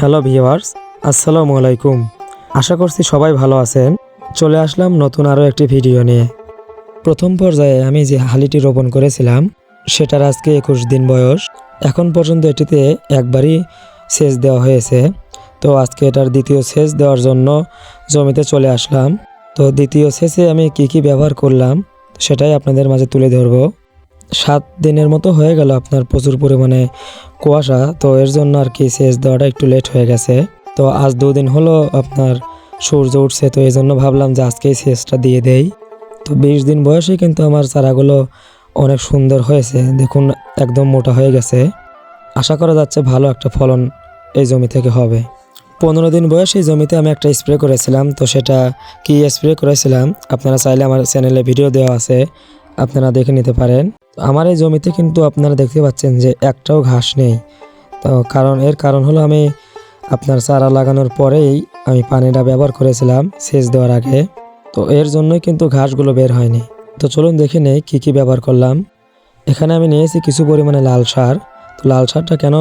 Hello viewers আসসালামু আলাইকুম। আশা করছি সবাই ভালো আছেন। চলে আসলাম নতুন আরও একটি ভিডিও নিয়ে। প্রথম পর্যায়ে আমি যে হালিটি রোপণ করেছিলাম, সেটার আজকে একুশ দিন বয়স। এখন পর্যন্ত এটিতে একবারই সেচ দেওয়া হয়েছে। তো আজকে এটার দ্বিতীয় সেচ দেওয়ার জন্য জমিতে চলে আসলাম। তো দ্বিতীয় সেচে আমি কি কি ব্যবহার করলাম, সেটাই আপনাদের মাঝে তুলে ধরবো। সাত দিনের মতো হয়ে গেল আপনার প্রচুর পরিমাণে কুয়াশা, তো এর জন্য আর কি সেচ দেওয়াটা একটু লেট হয়ে গেছে। তো আজ দুদিন হলো আপনার সূর্য উঠছে, তো এই জন্য ভাবলাম যে আজকেই সেচটা দিয়ে দেই। তো বিশ দিন বয়সে কিন্তু আমার চারাগুলো অনেক সুন্দর হয়েছে, দেখুন একদম মোটা হয়ে গেছে। আশা করা যাচ্ছে ভালো একটা ফলন এই জমি থেকে হবে। পনেরো দিন বয়সে এই জমিতে আমি একটা স্প্রে করেছিলাম, তো সেটা কি স্প্রে করেছিলাম, আপনারা চাইলে আমার চ্যানেলে ভিডিও দেওয়া আছে, আপনারা দেখে নিতে পারেন। আমার এই জমিতে কিন্তু আপনারা দেখতে পাচ্ছেন যে একটাও ঘাস নেই। তো কারণ, এর কারণ হলো আমি আপনার চারা লাগানোর পরেই আমি পানিটা ব্যবহার করেছিলাম সেচ দেওয়ার আগে। তো এর জন্যই কিন্তু ঘাসগুলো বের হয়নি। তো চলুন দেখে নেই কী কী ব্যবহার করলাম। এখানে আমি নিয়েছি কিছু পরিমাণে লাল সার। তো লাল সারটা কেন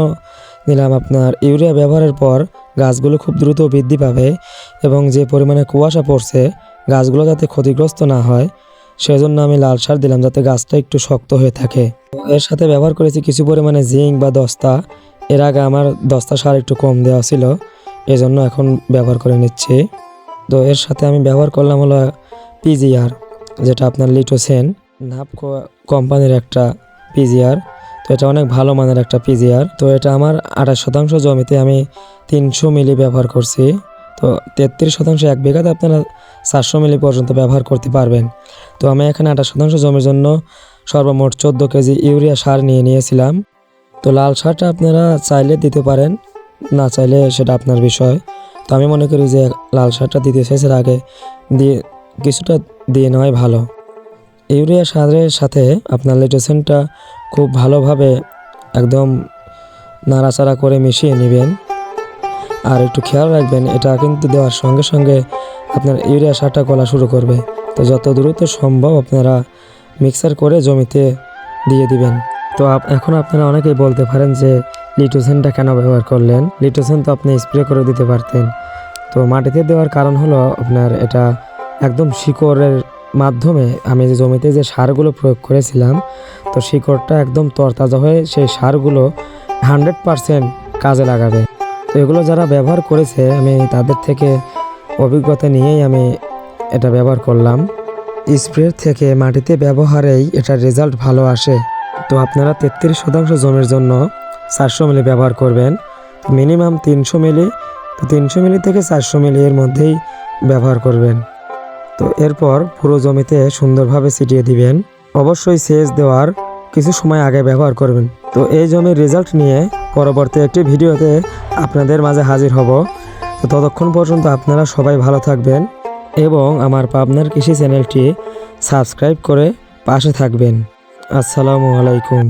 নিলাম আপনার? ইউরিয়া ব্যবহারের পর গাছগুলো খুব দ্রুত বৃদ্ধি পাবে এবং যে পরিমাণে কুয়াশা পড়ছে, গাছগুলো যাতে ক্ষতিগ্রস্ত না হয় সেজন্য আমি লাল সার দিলাম যাতে গাছটা একটু শক্ত হয়ে থাকে। এর সাথে ব্যবহার করেছি কিছু পরিমাণে জিঙ্ক বা দস্তা। এর আগে আমার দস্তা সার একটু কম দেওয়া ছিল, এজন্য এখন ব্যবহার করে নিচ্ছি। তো এর সাথে আমি ব্যবহার করলাম হলো পিজিআর, যেটা আপনার লিটোসেন, নাপ কোম্পানির একটা পিজিআর। তো এটা অনেক ভালো মানের একটা পিজিআর। তো এটা আমার আঠাশ শতাংশ জমিতে আমি তিনশো মিলি ব্যবহার করছি। তো তেত্রিশ শতাংশ এক বিঘাতে আপনারা চারশো মিলি পর্যন্ত ব্যবহার করতে পারবেন। তো আমি এখানে আঠাশ শতাংশ জমির জন্য সর্বমোট চোদ্দ কেজি ইউরিয়া সার নিয়ে নিয়েছিলাম। তো লাল সারটা আপনারা চাইলে দিতে পারেন, না চাইলে সেটা আপনার বিষয়। তো আমি মনে করি যে লাল সারটা দিতে শেষের আগে দিয়ে কিছুটা দিয়ে নেওয়াই ভালো। ইউরিয়া সারের সাথে আপনার লিটোসেনটা খুব ভালোভাবে একদম নাড়াচাড়া করে মিশিয়ে নেবেন। আর একটু খেয়াল রাখবেন, এটা কিন্তু দেওয়ার সঙ্গে সঙ্গে আপনার ইউরিয়া সারটা গলা শুরু করবে। তো যত দ্রুত সম্ভব আপনারা মিক্সার করে জমিতে দিয়ে দিবেন। তো এখন আপনারা অনেকেই বলতে পারেন যে লিটোসেনটা কেন ব্যবহার করলেন? লিটোসেন তো আপনি স্প্রে করে দিতে পারতেন। তো মাটিতে দেওয়ার কারণ হলো আপনার এটা একদম শিকড়ের মাধ্যমে আমি যে জমিতে যে সারগুলো প্রয়োগ করেছিলাম, তো শিকড়টা একদম তরতাজা হয়ে সেই সারগুলো হান্ড্রেড পারসেন্ট কাজে লাগাবে। তো এগুলো যারা ব্যবহার করেছে, আমি তাদের থেকে অভিজ্ঞতা নিয়েই আমি এটা ব্যবহার করলাম। স্প্রের থেকে মাটিতে ব্যবহারেই এটার রেজাল্ট ভালো আসে। তো আপনারা তেত্রিশ শতাংশ জমির জন্য চারশো মিলি ব্যবহার করবেন। মিনিমাম তিনশো মিলি, তো তিনশো মিলি থেকে চারশো মিলি এর মধ্যেই ব্যবহার করবেন। তো এরপর পুরো জমিতে সুন্দরভাবে ছিটিয়ে দিবেন। অবশ্যই সেচ দেওয়ার কিছু সময় আগে ব্যবহার করবেন। তো এই জমির রেজাল্ট নিয়ে পরবর্তী একটি ভিডিওতে আপনাদের মাঝে হাজির হব। তো ততক্ষণ পর্যন্ত আপনারা সবাই ভালো থাকবেন এবং আমার পাবনার কৃষি চ্যানেলটি সাবস্ক্রাইব করে পাশে থাকবেন। আসসালামু আলাইকুম।